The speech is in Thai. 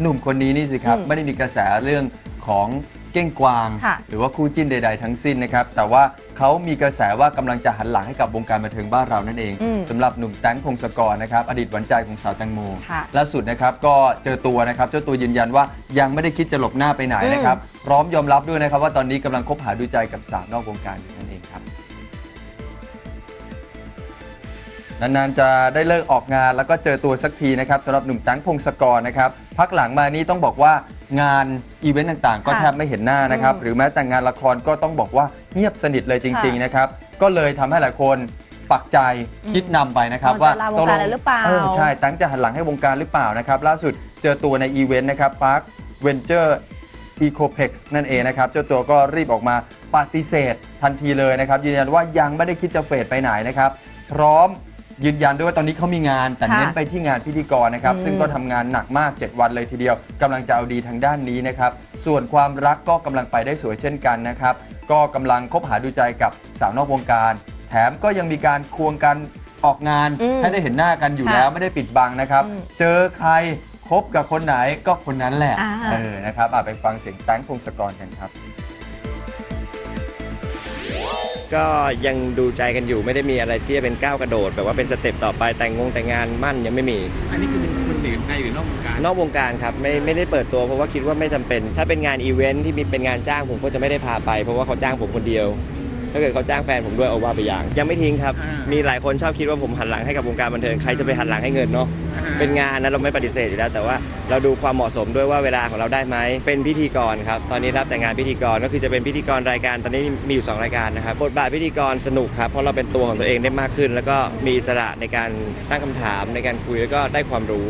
หนุ่มคนนี้นี่สิครับอืมไม่ได้มีกระแสเรื่องของเก้งกวาง ค่ะหรือว่าคู่จิ้นใด ๆ ทั้งสิ้นนะครับ แต่ว่าเขามีกระแสว่ากำลังจะหันหลังให้กับวงการบันเทิงบ้านเรานั่นเองอืมสำหรับหนุ่มแตงพงศกรนะครับอดีตหวานใจของสาวแตงโมค่ะล่าสุดนะครับก็เจอตัวนะครับเจ้าตัวยืนยันว่ายังไม่ได้คิดจะหลบหน้าไปไหนนะครับพร้อมยอมรับด้วยนะครับว่าตอนนี้กำลังคบหาดูใจกับสาวนอกวงการอยู่ นานๆจะได้เลิกออกงานแล้วก็เจอตัวสักทีนะครับสำหรับหนุ่มแตังพงศกรนะครับพักหลังมานี้ต้องบอกว่างานอีเวนต์ต่างๆ ก็ค่ะแทบไม่เห็นหน้านะครับอืมหรือแม้แต่งานละครก็ต้องบอกว่าเงียบสนิทเลยจริงค่ะๆนะครับ ก็เลยทำให้หลายคนปักใจคิดนำไปนะครับว่าว่าจะลาวงการเลยหรือเปล่าเออใช่แตังจะหันหลังให้วงการหรือเปล่านะครับล่าสุดเจอตัวในอีเวนต์นะครับ Park Venture Ecopex นั่นเองนะครับ เจ้าตัวก็รีบออกมาปฏิเสธทันทีเลยนะครับยืนยันว่ายังไม่ได้คิดจะเฟดไปไหนนะครับ พร้อม ยืนยันด้วยว่าตอนนี้เขามีงาน แต่ค่ะเน้นไปที่งานพิธีกรนะครับอืมซึ่งก็ทำงานหนักมาก 7 วันเลยทีเดียวกำลังจะเอาดีทางด้านนี้นะครับ ส่วนความรักก็กำลังไปได้สวยเช่นกันนะครับ ก็กำลังคบหาดูใจกับสาวนอกวงการ แถมก็ยังมีการควงกันออกงานอืมให้ได้เห็นหน้ากันอยู่ค่ะแล้วไม่ได้ปิดบังนะครับ อืมเจอใครคบกับคนไหนก็คนนั้นแหละอ่า เออนะครับอะไปฟังเสียงแตงพงศกรกันครับ ก็ยังดูใจกันอยู่ไม่ได้มีอะไรที่จะเป็นก้าวกระโดด แบบว่าเป็นสเต็ปต่อไปแต่งงงแต่งงานมั่นยังไม่มี อันนี้คือเป็นคนหรือในหรือนอกวงการนอกวงการครับไม่ไม่ได้เปิดตัวเพราะว่าคิดว่าไม่จำเป็น ถ้าเป็นงานอีเวนท์ที่มีเป็นงานจ้างผมก็จะไม่ได้พาไป เพราะว่าเขาจ้างผมคนเดียว ถ้าเกิดเขาจ้างแฟนผมด้วยเอาว่าไปอย่าง ยังไม่ทิ้งครับ อ่ามีมีหลายคนชอบคิดว่าผมหันหลังให้กับวงการบันเทิงใครจะไปหันหลังให้เงินเนาะเป็นงานนะเราไม่ปฏิเสธอยู่แล้ว แต่ว่าเราดูความเหมาะสมด้วยว่าเวลาของเราได้ไหมเป็นพิธีกรครับตอนนี้รับแต่งานพิธีกรก็คือจะเป็นพิธีกรรายการตอนนี้มีอยู่2รายการนะครับบทบาทพิธีกรสนุกครับเพราะเราเป็นตัวของตัวเองได้มากขึ้น แล้วก็มีอิสระในการตั้งคำถามในการคุยแล้วก็ได้ความรู้